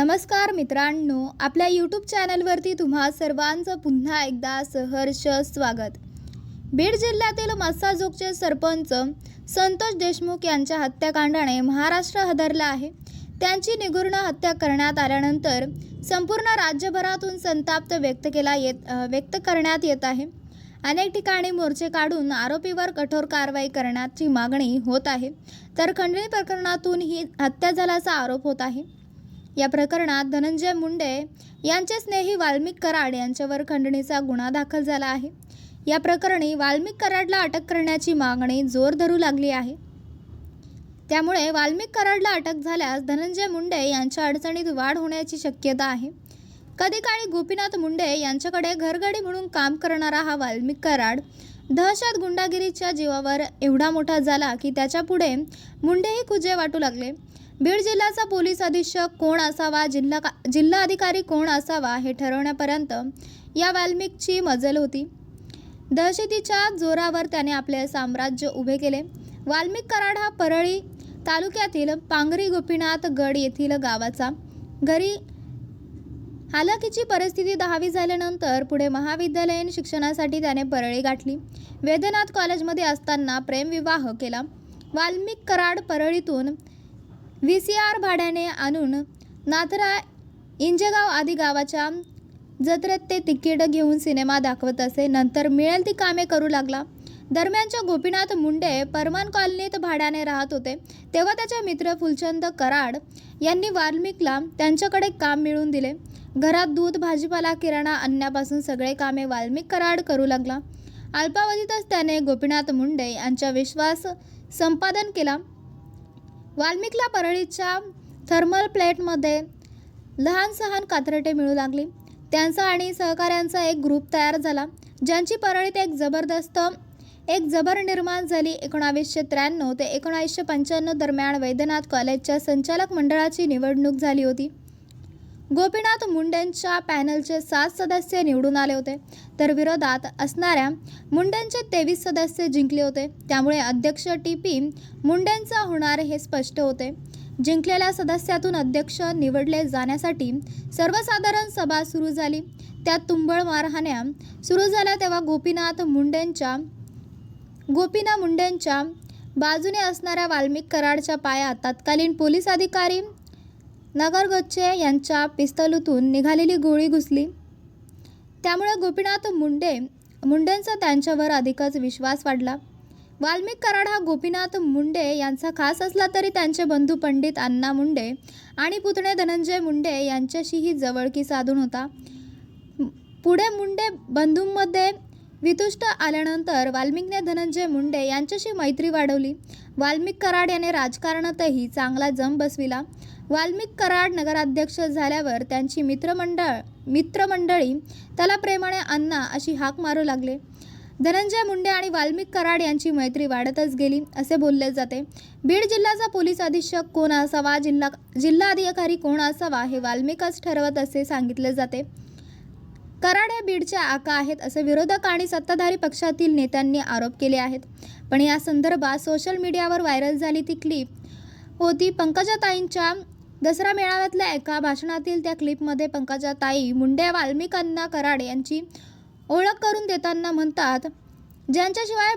नमस्कार मित्रांनो आपल्या यूट्यूब चॅनलवरती तुम्हा सर्वांचं पुन्हा एकदा सहर्ष स्वागत. बीड जिल्ह्यातील मस्साजोगचे सरपंच संतोष देशमुख यांच्या हत्याकांडाने महाराष्ट्र हादरला आहे. त्यांची निगूर्ण हत्या करण्यात आल्यानंतर संपूर्ण राज्यभरातून संताप व्यक्त केला येत व्यक्त करण्यात येत आहे. अनेक ठिकाणी मोर्चे काढून आरोपीवर कठोर कारवाई करण्याची मागणी होत आहे. तर खंडणी प्रकरणातून ही हत्या झाल्याचा आरोप होत आहे. या प्रकरणात धनंजय मुंडे यांचे स्नेही वाल्मिक कराड यांच्यावर खंडणीचा गुन्हा दाखल झाला आहे. या प्रकरणी वाल्मिक कराडला अटक करण्याची मागणी जोर धरू लागली आहे. त्यामुळे वाल्मिक कराडला अटक झाल्यास धनंजय मुंडे यांच्या अडचणीत वाढ होण्याची शक्यता आहे. कधी काळी गोपीनाथ मुंडे यांच्याकडे घरगडी म्हणून काम करणारा हा वाल्मिक कराड दहशत गुंडागिरीच्या जीवावर एवढा मोठा झाला की त्याच्यापुढे मुंडेही खुजे वाटू लागले. बीड जिल्ह्याचा पोलीस अधीक्षक कोण असावा जिल्हा का- जिल्हा अधिकारी कोण असावा हे ठरवण्यापर्यंत या वाल्मिकची मजल होती. दहशतीच्या जोरावर त्याने आपले साम्राज्य उभे केले. वाल्मिक कराड हा परळी तालुक्यातील पांगरी गोपीनाथ गड येथील गावाचा. घरी हालाकीची परिस्थिती दहावी झाल्यानंतर पुढे महाविद्यालयीन शिक्षणासाठी त्याने परळी गाठली. वेदनाथ कॉलेजमध्ये असताना प्रेमविवाह केला. वाल्मिक कराड परळीतून व्ही सी आर भाड्याने आणून नाथरा इंजेगाव आदी गावाच्या जत्रेत ते तिकीट घेऊन सिनेमा दाखवत असे. नंतर मिळेल ती कामे करू लागला. दरम्यानच्या गोपीनाथ मुंडे परमान कॉलनीत भाड्याने राहत होते. तेव्हा त्याचे मित्र फुलचंद कराड यांनी वाल्मिकला त्यांच्याकडे काम मिळवून दिले. घरात दूध भाजीपाला किराणा आणण्यापासून सगळे कामे वाल्मिक कराड करू लागला. अल्पावधीतच त्याने गोपीनाथ मुंडे यांचा विश्वास संपादन केला. वाल्मिकला परळीच्या थर्मल प्लेटमध्ये लहान सहान कात्रटे मिळू लागली. त्यांचा आणि सहकाऱ्यांचा एक ग्रुप तयार झाला ज्यांची परळीत एक जबरदस्त एक जबर निर्माण झाली एकोणावीसशे त्र्याण्णव ते एकोणावीसशे पंच्याण्णव दरम्यान वैद्यनाथ कॉलेजच्या संचालक मंडळाची निवडणूक झाली होती. गोपीनाथ मुंडेंच्या पॅनलचे सात सदस्य निवडून आले होते. तर विरोधात असणाऱ्या मुंडेंचे तेवीस सदस्य जिंकले होते. त्यामुळे अध्यक्ष टी पी मुंडेंचा होणार हे स्पष्ट होते. जिंकलेल्या सदस्यातून अध्यक्ष निवडले जाण्यासाठी सर्वसाधारण सभा सुरू झाली. त्यात तुंबळ मारहाण्या सुरू झाल्या तेव्हा गोपीनाथ मुंडेंच्या गोपीनाथ मुंडेंच्या बाजूने असणाऱ्या वाल्मिक कराडच्या पायात तत्कालीन पोलीस अधिकारी नगरगोचे यांच्या पिस्तलूतून निघालेली गोळी घुसली. त्यामुळे गोपीनाथ मुंडे मुंडेंचा त्यांच्यावर अधिकच विश्वास वाढला. वाल्मिक कराड हा गोपीनाथ मुंडे यांचा खास असला तरी त्यांचे बंधू पंडित अण्णा मुंडे आणि पुतणे धनंजय मुंडे यांच्याशीही जवळकी साधून होता. पुढे मुंडे बंधूंमध्ये वितुष्ट आल्यानंतर वाल्मिकने धनंजय मुंडे यांच्याशी मैत्री वाढवली. वाल्मिक कराड याने राजकारणातही चांगला जम बसविला. वाल्मिक कराड नगराध्यक्ष झाल्यावर त्यांची मित्रमंडळ मित्रमंडळी त्याला प्रेमाने अण्णा अशी हाक मारू लागले. धनंजय मुंडे आणि वाल्मिक कराड यांची मैत्री वाढतच गेली असे बोलले जाते. बीड जिल्ह्याचा पोलीस अधीक्षक कोण असावा जिल्हा जिल्हा अधिकारी कोण असावा हे वाल्मिकच ठरवत असे सांगितले जाते. कराड बीडच्या आका आहेत असे विरोधक आणि सत्ताधारी पक्षातील नेत्यांनी आरोप केले आहेत. पण या संदर्भात सोशल मीडियावर व्हायरल झाली ती क्लिप होती. पंकजाताईंच्या दसरा मेळाव्यातल्या एका भाषणातील त्या क्लिपमध्ये पंकजाताई मुंडे वाल्मिकांना कराड यांची ओळख करून देताना म्हणतात ज्यांच्याशिवाय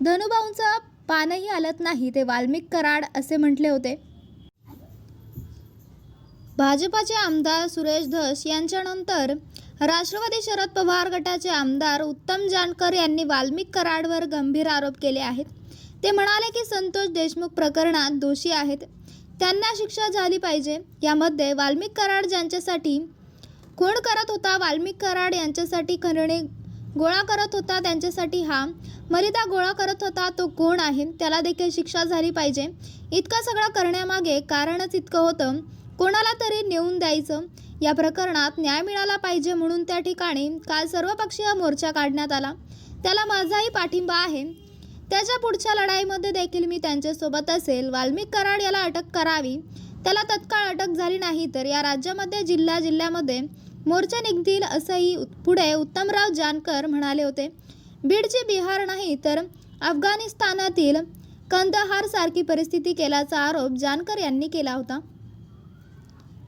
धनुभाऊंचं पानही हलत नाही ते वाल्मिक कराड असे म्हटले होते. भाजपाचे आमदार सुरेश धस यांच्यानंतर राष्ट्रवादी शरद पवार गटाचे आमदार उत्तम जानकर यांनी वाल्मिक कराडवर गंभीर आरोप केले आहेत. ते म्हणाले की संतोष देशमुख प्रकरणात दोषी आहेत. त्यांना शिक्षा झाली पाहिजे. यामध्ये वाल्मिक कराड ज्यांच्यासाठी कोण करत होता वाल्मिक कराड यांच्यासाठी खंडणी गोळा करत होता त्यांच्यासाठी हा मलिदा गोळा करत होता तो कोण आहे? त्याला देखील शिक्षा झाली पाहिजे. इतकं सगळं करण्यामागे कारणच इतकं होतं. कोणाला तरी नेऊन द्यायचं. या प्रकरणात न्याय मिळाला पाहिजे म्हणून त्या ठिकाणी काल सर्वपक्षीय मोर्चा काढण्यात आला. त्याला माझाही पाठिंबा आहे. त्याच्या पुढच्या लढाईमध्ये देखील मी त्यांच्यासोबत असेल. वाल्मिक कराड याला अटक करावी. त्याला तत्काळ अटक झाली नाही तर या राज्यामध्ये जिल्हा जिल्ह्यामध्ये मोर्चा निघतील असंही पुढे उत्तमराव जानकर म्हणाले होते. बीडची बिहार नाही तर अफगाणिस्तानातील कंदहार सारखी परिस्थिती केल्याचा आरोप जानकर यांनी केला होता.